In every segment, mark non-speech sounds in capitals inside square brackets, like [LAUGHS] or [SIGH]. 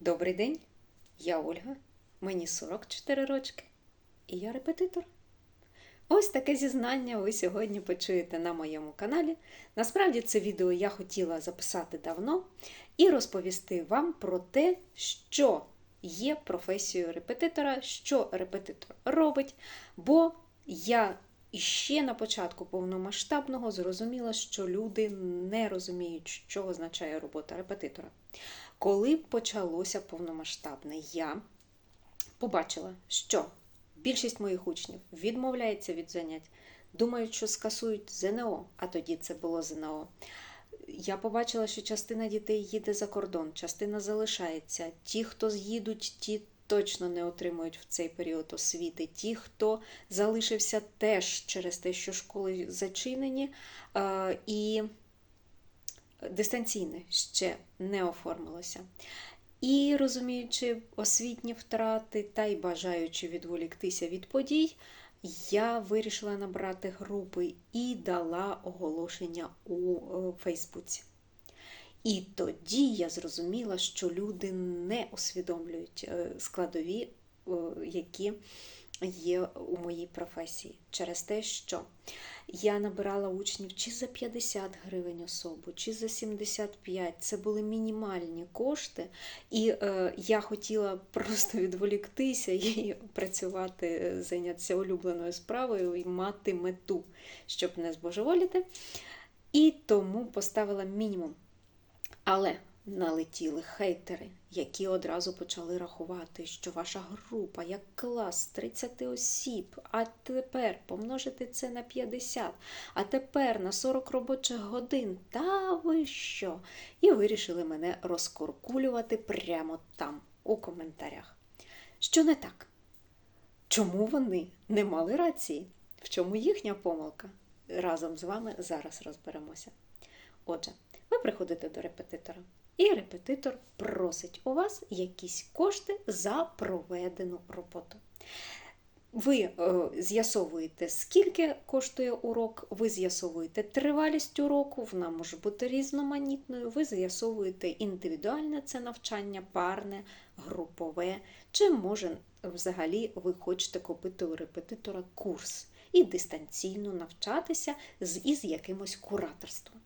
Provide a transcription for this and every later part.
Добрий день, я Ольга, мені 44 рочки, і я репетитор. Ось таке зізнання ви сьогодні почуєте на моєму каналі. Насправді це відео я хотіла записати давно і розповісти вам про те, що є професією репетитора, що репетитор робить, бо я іще на початку повномасштабного зрозуміла, що люди не розуміють, що означає робота репетитора. Коли почалося повномасштабне, я побачила, що більшість моїх учнів відмовляється від занять, думають, що скасують ЗНО, а тоді це було ЗНО. Я побачила, що частина дітей їде за кордон, частина залишається. Ті, хто з'їдуть, ті точно не отримують в цей період освіти. Ті, хто залишився теж через те, що школи зачинені, е, і дистанційне ще не оформилося. І розуміючи освітні втрати та й бажаючи відволіктися від подій, я вирішила набрати групи і дала оголошення у е, Фейсбуці. І тоді я зрозуміла, що люди не усвідомлюють е, складові, е, які є у моїй професії, через те, що я набирала учнів чи за 50 гривень особу, чи за 75. Це були мінімальні кошти, і е, я хотіла просто відволіктися і працювати, зайнятися улюбленою справою і мати мету, щоб не збожеволіти. І тому поставила мінімум. Але налетіли хейтери, які одразу почали рахувати, що ваша група як клас 30 осіб, а тепер помножити це на 50, а тепер на 40 робочих годин. Та ви що? І вирішили мене розкуркулювати прямо там, у коментарях. Що не так? Чому вони не мали рації? В чому їхня помилка? Разом з вами зараз розберемося. Отже, ви приходите до репетитора, і репетитор просить у вас якісь кошти за проведену роботу. Ви е, з'ясовуєте, скільки коштує урок, ви з'ясовуєте тривалість уроку, вона може бути різноманітною, ви з'ясовуєте індивідуальне це навчання, парне, групове, чи може взагалі ви хочете купити у репетитора курс і дистанційно навчатися з із якимось кураторством.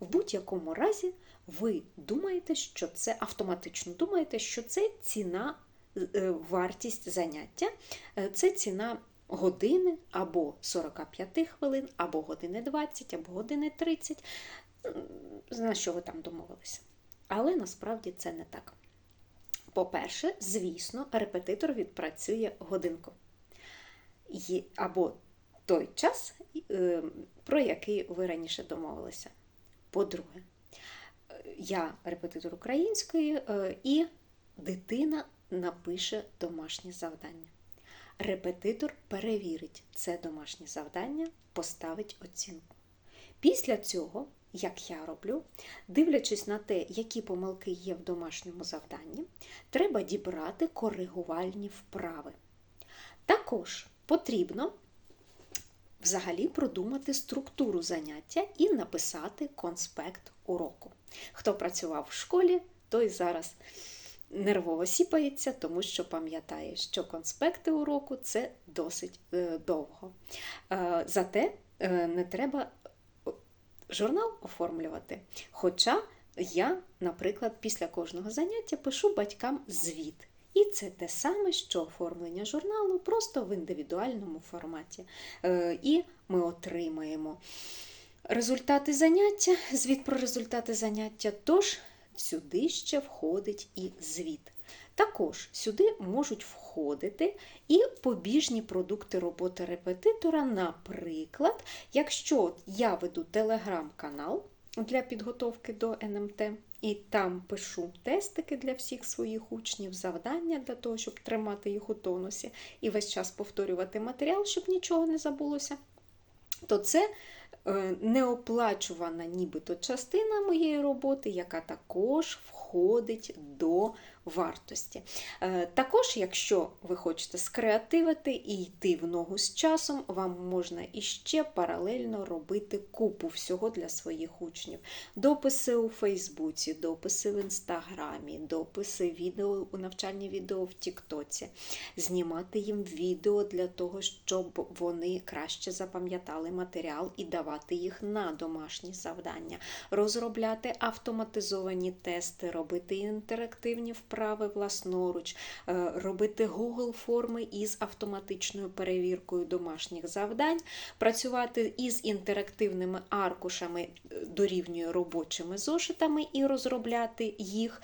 В будь-якому разі ви думаєте, що це автоматично думаєте, що це ціна, е, вартість заняття, е, це ціна години або 45 хвилин, або години 20, або години 30, на що ви там домовилися. Але насправді це не так. По-перше, звісно, репетитор відпрацює годинку. Або той час, е, про який ви раніше домовилися. По-друге, я репетитор української, е, і дитина напише домашнє завдання. Репетитор перевірить це домашнє завдання, поставить оцінку. Після цього, як я роблю, дивлячись на те, які помилки є в домашньому завданні, треба дібрати коригувальні вправи. Також потрібно взагалі продумати структуру заняття і написати конспект уроку. Хто працював в школі, той зараз нервово сіпається, тому що пам'ятає, що конспекти уроку це досить е, довго. Е, зате е, не треба журнал оформлювати. Хоча я, наприклад, після кожного заняття пишу батькам звіт. І це те саме, що оформлення журналу, просто в індивідуальному форматі. І ми отримаємо результати заняття, звіт про результати заняття, тож сюди ще входить і звіт. Також сюди можуть входити і побіжні продукти роботи репетитора. Наприклад, якщо я веду телеграм-канал для підготовки до НМТ, і там пишу тестики для всіх своїх учнів, завдання для того, щоб тримати їх у тонусі і весь час повторювати матеріал, щоб нічого не забулося, то це неоплачувана нібито частина моєї роботи, яка також входить до вартості. Е, Також, якщо ви хочете скреативити і йти в ногу з часом, вам можна іще паралельно робити купу всього для своїх учнів. Дописи у Фейсбуці, дописи в Інстаграмі, дописи відео, навчальні відео в Тіктоці, знімати їм відео для того, щоб вони краще запам'ятали матеріал і давати їх на домашні завдання, розробляти автоматизовані тести, робити інтерактивні вправи власноруч, е, робити Google форми із автоматичною перевіркою домашніх завдань, працювати із інтерактивними аркушами е, дорівнює робочими зошитами і розробляти їх.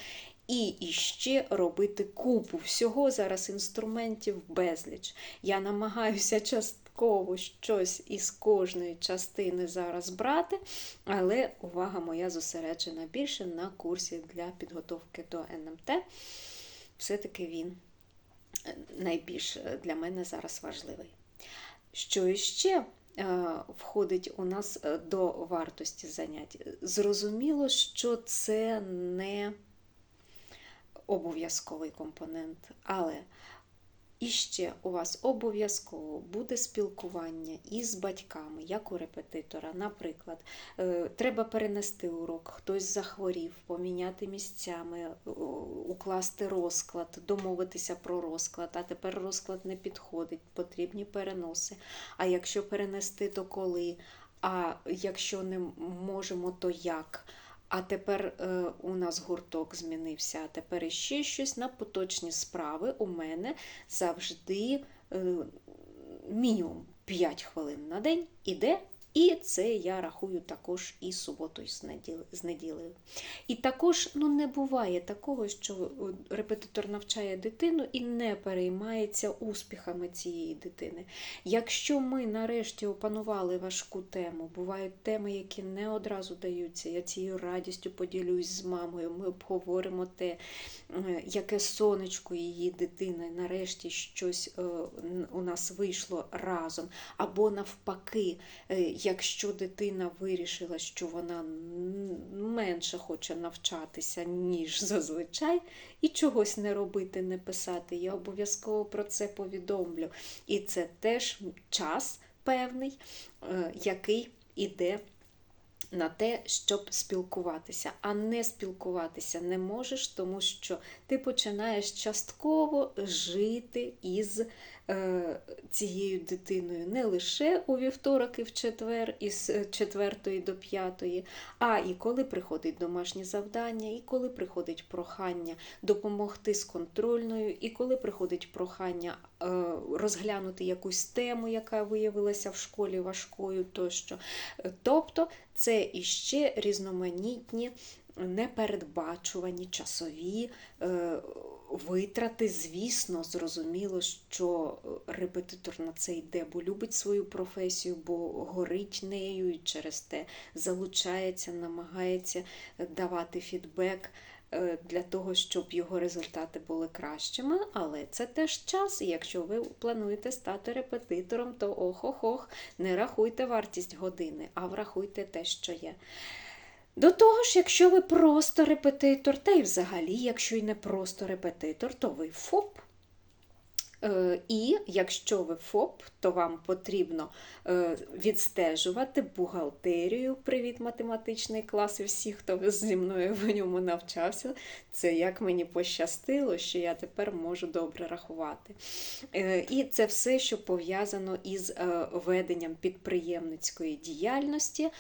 І іще робити купу всього зараз інструментів безліч. Я намагаюся частково щось із кожної частини зараз брати, але увага моя зосереджена більше на курсі для підготовки до НМТ. Все-таки він е, найбільш е, для мене зараз важливий. Що іще е, входить у нас до вартості занять? Зрозуміло, що це не обов'язковий компонент, але іще у вас обов'язково буде спілкування із батьками, як у репетитора. Наприклад, е, треба перенести урок, хтось захворів, поміняти місцями, е, укласти розклад, домовитися про розклад, а тепер розклад не підходить, потрібні переноси. А якщо перенести, то коли? А якщо не можемо, то як? А тепер е, у нас гурток змінився, а тепер іще щось на поточні справи у мене завжди е, мінімум 5 хвилин на день іде. І це я рахую також і суботою з неділею. І також ну, не буває такого, що репетитор навчає дитину і не переймається успіхами цієї дитини. Якщо ми нарешті опанували важку тему, бувають теми, які не одразу даються, я цією радістю поділюсь з мамою, ми обговоримо те, яке сонечко її дитини, нарешті щось е, у нас вийшло разом, або навпаки. Якщо дитина вирішила, що вона менше хоче навчатися, ніж зазвичай, і чогось не робити, не писати, я обов'язково про це повідомлю. І це теж час певний, е, який іде. На те, щоб спілкуватися, а не спілкуватися не можеш, тому що ти починаєш частково жити із цією дитиною не лише у вівторок і в четвер, із 4 до 5, а і коли приходить домашнє завдання, і коли приходить прохання допомогти з контрольною, і коли приходить прохання е, розглянути якусь тему, яка виявилася в школі важкою тощо. Тобто це іще різноманітні непередбачувані часові. Е, витрати, звісно, зрозуміло, що е, репетитор на це йде, бо любить свою професію, бо горить нею і через те залучається, намагається е, давати фідбек. Для того, щоб його результати були кращими, але це теж час. І якщо ви плануєте стати репетитором, то ох-ох-ох, не рахуйте вартість години, а врахуйте те, що є. До того ж, якщо ви просто репетитор, та й взагалі, якщо й не просто репетитор, то ви ФОП. Е, і якщо ви ФОП, то вам потрібно е, відстежувати бухгалтерію. Привіт, математичний клас і всі, хто зі мною в ньому навчався. Це як мені пощастило, що я тепер можу добре рахувати. Е, і це все, що пов'язано із веденням підприємницької діяльності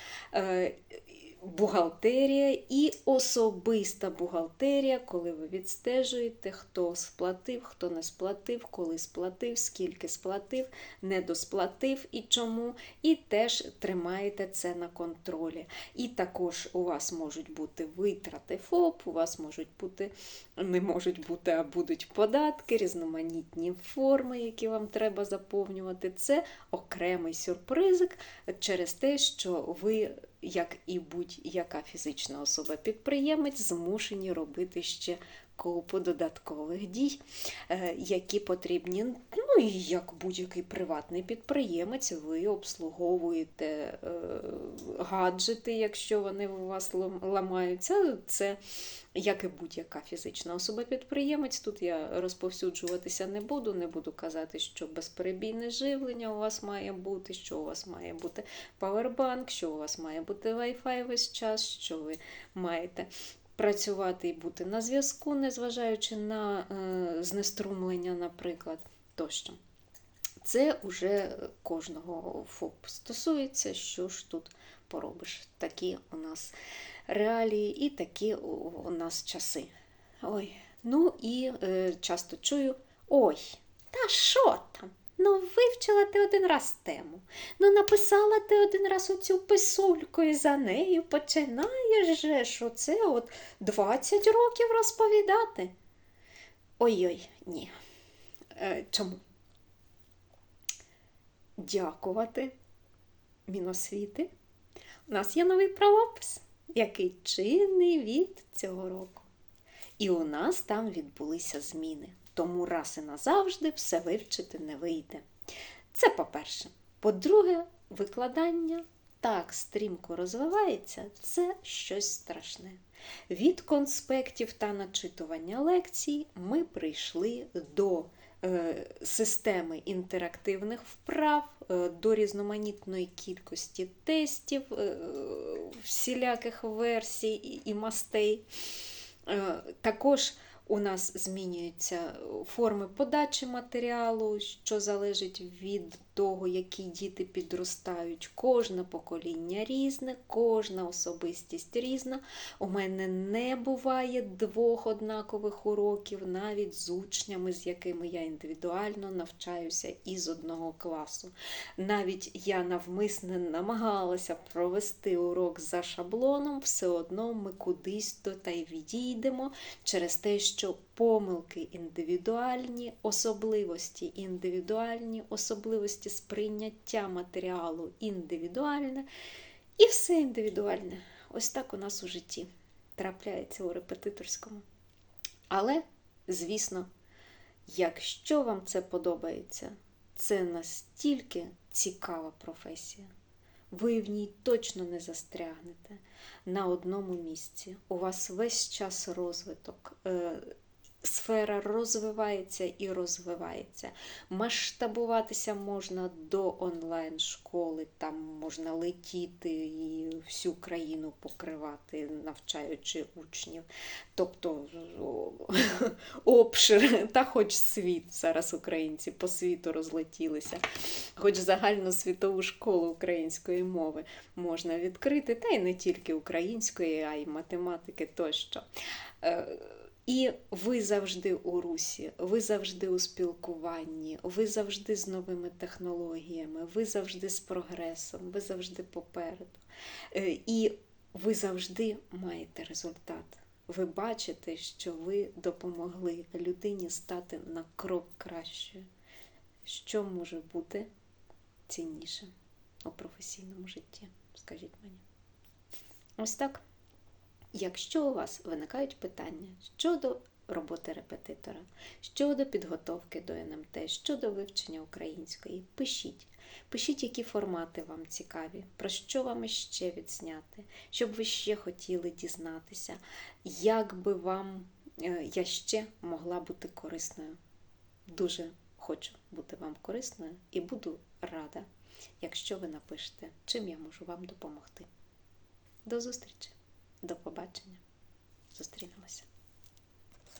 бухгалтерія і особиста бухгалтерія, коли ви відстежуєте, хто сплатив, хто не сплатив, коли сплатив, скільки сплатив, не досплатив і чому, і теж тримаєте це на контролі. І також у вас можуть бути витрати ФОП, у вас можуть бути, не можуть бути, а будуть податки, різноманітні форми, які вам треба заповнювати. Це окремий сюрпризик через те, що ви як і будь-яка фізична особа-підприємець, змушені робити ще купу додаткових дій, е, які потрібні. Ну і як будь-який приватний підприємець, ви обслуговуєте е, гаджети, якщо вони у вас ламаються. Це як і будь-яка фізична особа-підприємець. Тут я розповсюджуватися не буду, не буду казати, що безперебійне живлення у вас має бути, що у вас має бути павербанк, що у вас має бути Wi-Fi весь час, що ви маєте працювати і бути на зв'язку, незважаючи на е, знеструмлення, наприклад, тощо. Це уже кожного ФОП стосується, що ж тут поробиш. Такі у нас реалії і такі у, нас часи. Ой, ну і е, часто чую: ой, та що? Ну, вивчила ти один раз тему. Ну, написала ти один раз оцю писульку і за нею починаєш же, що це от 20 років розповідати. Ой-ой, ні. Е, чому? Дякувати Міносвіти. У нас є новий правопис, який чинний від цього року. І у нас там відбулися зміни. Тому раз і назавжди все вивчити не вийде. Це по-перше. По-друге, викладання так стрімко розвивається, це щось страшне. Від конспектів та начитування лекцій ми прийшли до е, системи інтерактивних вправ, е, до різноманітної кількості тестів, е, всіляких версій і- мастей. Також у нас змінюються форми подачі матеріалу, що залежить від того, які діти підростають. Кожне покоління різне, кожна особистість різна. У мене не буває двох однакових уроків, навіть з учнями, з якими я індивідуально навчаюся із одного класу. Навіть я навмисне намагалася провести урок за шаблоном, все одно ми кудись то та й відійдемо через те, що помилки індивідуальні, особливості індивідуальні, особливості сприйняття матеріалу індивідуальне, і все індивідуальне. Ось так у нас у житті трапляється у репетиторському. Але, звісно, якщо вам це подобається, це настільки цікава професія. Ви в ній точно не застрягнете на одному місці. У вас весь час розвиток. Е, Сфера розвивається і розвивається. Масштабуватися можна до онлайн-школи, там можна летіти і всю країну покривати, навчаючи учнів. Тобто [LAUGHS] обшир, та хоч світ. Зараз українці по світу розлетілися, хоч загальну світову школу української мови можна відкрити, та й не тільки української, а й математики тощо. І ви завжди у русі, ви завжди у спілкуванні, ви завжди з новими технологіями, ви завжди з прогресом, ви завжди попереду. Е, І ви завжди маєте результат. Ви бачите, що ви допомогли людині стати на крок кращою. Що може бути цінніше у професійному житті? Скажіть мені. Ось так. Якщо у вас виникають питання щодо роботи репетитора, щодо підготовки до НМТ, щодо вивчення української, пишіть. Пишіть, які формати вам цікаві, про що вам іще відзняти, щоб ви ще хотіли дізнатися, як би вам е, я ще могла бути корисною. Дуже хочу бути вам корисною і буду рада, якщо ви напишете, чим я можу вам допомогти. До зустрічі! До побачення. Зустрінемося.